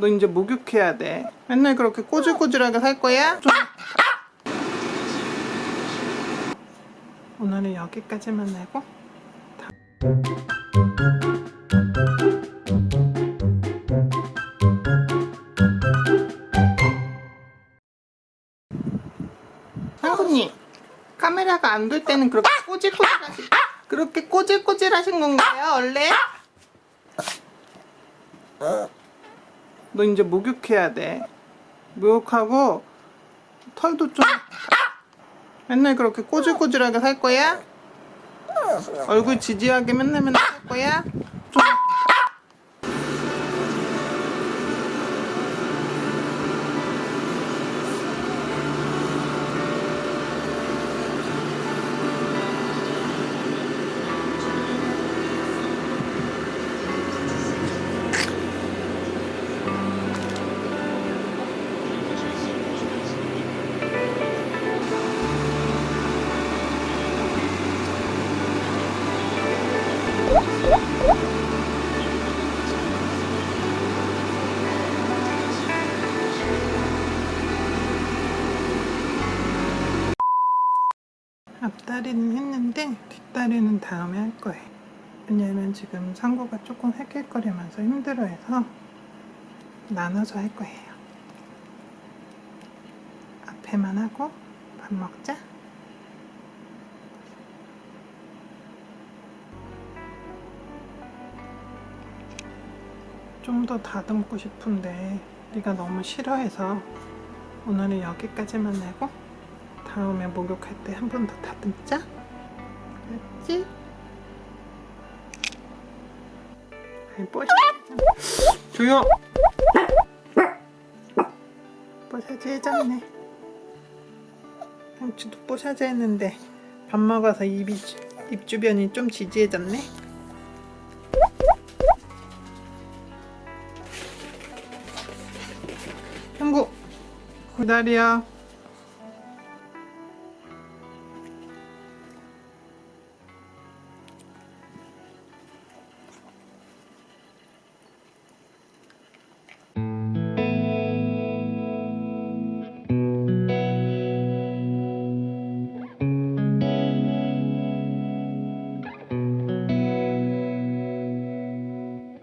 너 이제 목욕해야 돼. 맨날 그렇게 꼬질꼬질하게 살 거야? 좀... 오늘은 여기까지만 내고 상구님 카메라가 안 돌 때는 그렇게 꼬질꼬질 하시 그렇게 꼬질꼬질 하신 건가요 원래? 너 이제 목욕해야 돼 목욕하고 털도 좀 맨날 그렇게 꼬질꼬질하게 살 거야? 얼굴 지지하게 맨날 맨날 살 거야? 좀 앞다리는 했는데 뒷다리는 다음에 할 거예요. 왜냐면 지금 상구가 조금 헥헥거리면서 힘들어해서 나눠서 할 거예요. 앞에만 하고 밥 먹자. 좀 더 다듬고 싶은데 네가 너무 싫어해서 오늘은 여기까지만 내고 다음에 목욕할 때 한 번 더 다듬자. 알았지? 아이 뽀샤. 조용. 뽀샤지 해졌네. 상추도 뽀샤지 했는데 밥 먹어서 입이 주- 입 주변이 좀 지지해졌네. 형구 기다려.